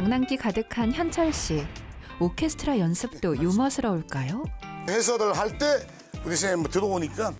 장난기 가득한 현철 씨. 오케스트라 연습도 유머스러울까요? 해설을 할 때 우리 선생님 뭐 들어오니까